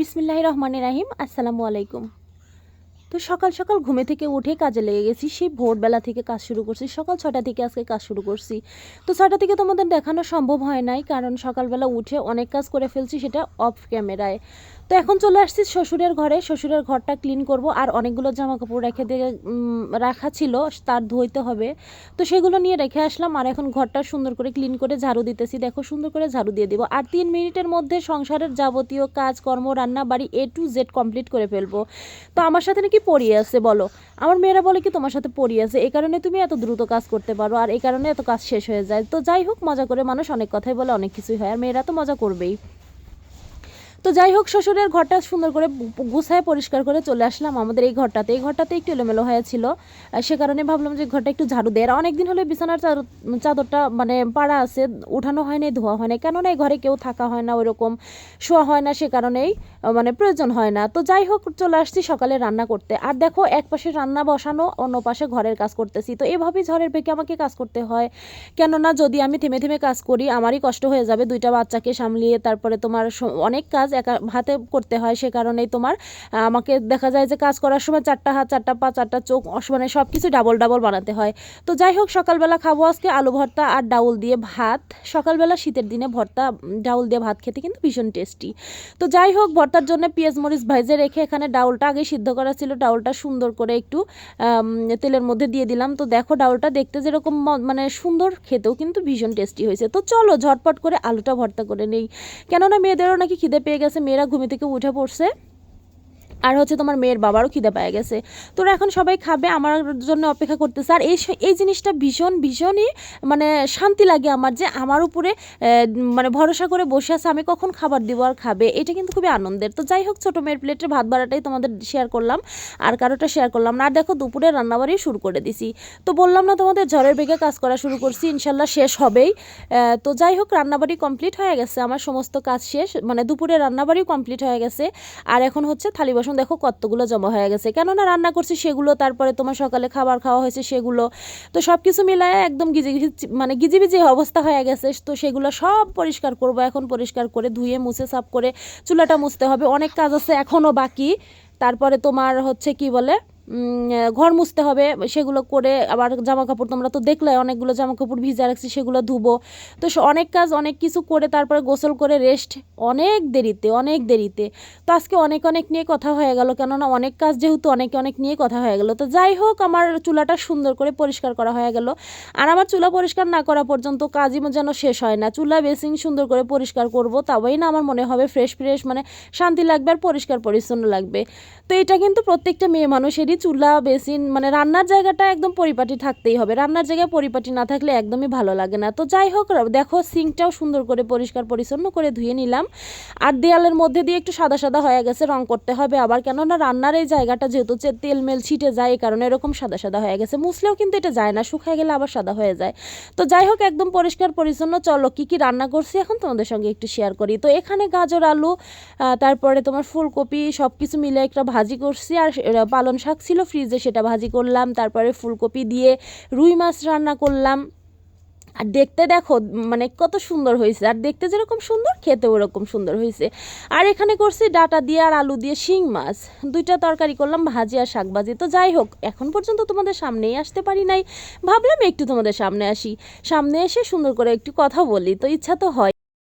বিসমিল্লাহ রহমানের রাহিম, আসসালামু আলাইকুম। তো সকাল সকাল ঘুমে থেকে উঠে কাজে লেগে গেছি, সেই ভোরবেলা থেকে কাজ শুরু করছি, সকাল ছটা থেকে আজকে কাজ শুরু করছি। তো ছটা থেকে তোমাদের দেখানো সম্ভব হয় নাই, কারণ সকালবেলা উঠে অনেক কাজ করে ফেলছি, সেটা অফ ক্যামেরায় তো এখন চলে আসছি শ্বশুরের ঘরে। শ্বশুরের ঘরটা ক্লিন করব। আর অনেকগুলো জামা কাপড় রেখে দিয়ে রাখা ছিল, তার ধুইতে হবে। তো সেগুলো নিয়ে রেখে আসলাম। আর এখন ঘরটা সুন্দর করে ক্লিন করে ঝাড়ু দিতেছি। দেখো, সুন্দর করে ঝাড়ু দিয়ে দিব। আর তিন মিনিটের মধ্যে সংসারের যাবতীয় কাজ, কর্ম, রান্না, বাড়ি এ টু জেড কমপ্লিট করে ফেলব। তো আমার সাথে নাকি পড়িয়ে আছে, বলো? আমার মেয়েরা বলে কি, তোমার সাথে পড়িয়ে আছে। এই কারণে তুমি এত দ্রুত কাজ করতে পারো। আর এই কারণে এত কাজ শেষ হয়ে যায়। তো যাই হোক, মজা করে মানুষ অনেক কথাই বলে, অনেক কিছুই হয়। আর মেয়েরা তো মজা করবেই। তো যাই হোক, শ্বশুরের ঘরটা সুন্দর করে গুছায় পরিষ্কার করে চলে আসলাম আমাদের এই ঘরটাতে। এই ঘরটাতে একটু এলোমেলো হয়েছিল সে কারণে ভাবলাম যে ঘরটা একটু ঝাড়ু দেয়। আর অনেকদিন হলে বিছানার চাদর- চাদরটা মানে পাড়া আছে, উঠানো হয় নাই, ধোয়া হয় না কেননা এই ঘরে কেউ থাকা হয় না, ওইরকম শোয়া হয় না, সে কারণেই মানে প্রয়োজন হয় না। তো যাই হোক, চলে আসছি সকালে রান্না করতে। আর দেখো, এক পাশে রান্না বসানো, অন্য পাশে ঘরের কাজ করতেছি। তো এভাবেই ঝড়ের বেগে আমাকে কাজ করতে হয়। কেননা যদি আমি থেমে থেমে কাজ করি, আমারই কষ্ট হয়ে যাবে। দুইটা বাচ্চাকে সামলিয়ে, তারপরে তোমার অনেক কাজ একা হাতে করতে হয় সে কারণেই তোমার আমাকে দেখা যায় যে কাজ করার সময় চারটা হাত, চারটা পা, চারটা চোখ মানে সব কিছু ডাবল ডাবল বানাতে হয়। তো যাই হোক, সকালবেলা খাব আজকে আলু ভর্তা আর ডাউল দিয়ে ভাত। সকালবেলা শীতের দিনে ভর্তা ডাউল দিয়ে ভাত খেতে কিন্তু ভীষণ টেস্টি তো যাই হোক, ভর্তার জন্য পেঁয়াজ, মরিচ ভাইজে রেখে এখানে ডাউলটা আগে সিদ্ধ করা ছিল, ডাউলটা সুন্দর করে একটু তেলের মধ্যে দিয়ে দিলাম। তো দেখো, ডাউলটা দেখতে যেরকম মানে সুন্দর, খেতেও কিন্তু ভীষণ টেস্টি হয়েছে। তো চলো, ঝটপট করে আলুটা ভর্তা করে নেই। কেননা মেয়েদেরও নাকি খিদে পেয়ে গেছে মেয়েরা ঘুমে থেকে উঠে পড়ছে। আর হচ্ছে তোমার মেয়ের বাবারও খিদে পেয়ে গেছে। তোরা এখন সবাই খাবে, আমার জন্য অপেক্ষা করতেছে। আর এই এই জিনিসটা ভীষণ, ভীষণই মানে শান্তি লাগে আমার যে আমার উপরে মানে ভরসা করে বসে আছে, আমি কখন খাবার দিব আর খাবে? এটা কিন্তু খুবই আনন্দের। তো যাই হোক, ছোটো মেয়ের প্লেটে ভাত বাড়াটাই তোমাদের শেয়ার করলাম। আর কারোটা শেয়ার করলাম না। আর দেখো, দুপুরে রান্নাবাড়ি শুরু করে দিছি। তো বললাম না তোমাদের ঝড়ের বেগে কাজ করা শুরু করছি, ইনশাল্লাহ শেষ হবেই। তো যাই হোক, রান্নাবাড়ি কমপ্লিট হয়ে গেছে। আমার সমস্ত কাজ শেষ মানে দুপুরে রান্নাবাড়িও কমপ্লিট হয়ে গেছে। আর এখন হচ্ছে থালি বাসন দেখো কতগুলো জমা হয়ে গেছে। কেননা রান্না করছি সেগুলো, তারপরে তোমার সকালে খাবার খাওয়া হয়েছে সেগুলো। তো সব কিছু মিলায় একদম গিজি গিজি মানে গিজিবিজি অবস্থা হয়ে গেছে। তো সেগুলো সব পরিষ্কার করব, এখন পরিষ্কার করে ধুয়ে, মুছে, সাফ করে চুলাটা মুছতে হবে। অনেক কাজ আছে এখনও বাকি। তারপরে তোমার হচ্ছে কি বলে ঘর মুছতে হবে, সেগুলো করে আবার জামা কাপড় তোমরা তো দেখলে, অনেকগুলো জামা কাপড় ভিজা রাখছি, সেগুলো ধুবো। তো অনেক কাজ, অনেক কিছু করে তারপরে গোসল করে রেস্ট অনেক দেরিতে অনেক দেরিতে। তো আজকে অনেক অনেক নিয়ে কথা হয়ে গেল, কেননা অনেক কাজ যেহেতু অনেক অনেক নিয়ে কথা হয়ে গেল। তো যাই হোক, আমার চুলাটা সুন্দর করে পরিষ্কার করা হয়ে গেল। আর আমার চুলা পরিষ্কার না করা পর্যন্ত কাজই যেন শেষ হয় না। চুলা বেসিন সুন্দর করে পরিষ্কার করব তবেই না আমার মনে হবে ফ্রেশ ফ্রেশ মানে শান্তি লাগবে আর পরিষ্কার, পরিচ্ছন্ন লাগবে। তো এটা কিন্তু প্রত্যেকটা মেয়ে মানুষেরই চুলা বেসিন মানে রান্নার জায়গাটা একদম পরিপাটি থাকতেই হবে। রান্নার জায়গায় পরিপাটি না থাকলে একদমই ভালো লাগে না। তো যাই হোক দেখো সিঙ্কটাও সুন্দর করে পরিষ্কার পরিচ্ছন্ন করে ধুয়ে নিলাম। আর দেয়ালের মধ্যে দিয়ে একটু সাদা সাদা হয়ে গেছে রং করতে হবে আবার। কেননা রান্নার এই জায়গাটা যেহেতু তেল মেল ছিটে যায় এই কারণে এরকম সাদা সাদা হয়ে গেছে। মুছলেও কিন্তু এটা যায় না শুকায় গেলে আবার সাদা হয়ে যায়। তো যাই হোক একদম পরিষ্কার পরিচ্ছন্ন। চলো কি কি রান্না করছি এখন তোমাদের সঙ্গে একটু শেয়ার করি। তো এখানে গাজর আলু তারপরে তোমার ফুলকপি সব কিছু মিলে একটা ভাজি করছি। আর সে- আহ, পালং শাক ছিল, ফ্রিজে সেটা ভাজি করলাম, তারপরে ফুলকপি দিয়ে রুই মাছ রান্না করলাম। আর দেখতে দেখো মানে কত সুন্দর হয়েছে। আর দেখতে যেরকম সুন্দর খেতে ওরকম সুন্দর হয়েছে। আর এখানে করছি ডাটা দিয়ে আর আলু দিয়ে শিং মাছ। দুইটা তরকারি করলাম, ভাজি আর শাক ভাজি। তো যাই হোক, এখন পর্যন্ত তোমাদের সামনেই আসতে পারি নাই। ভাবলাম একটু তোমাদের সামনে আসি। সামনে এসে সুন্দর করে একটু কথা বলি। তো ইচ্ছা তো হয়।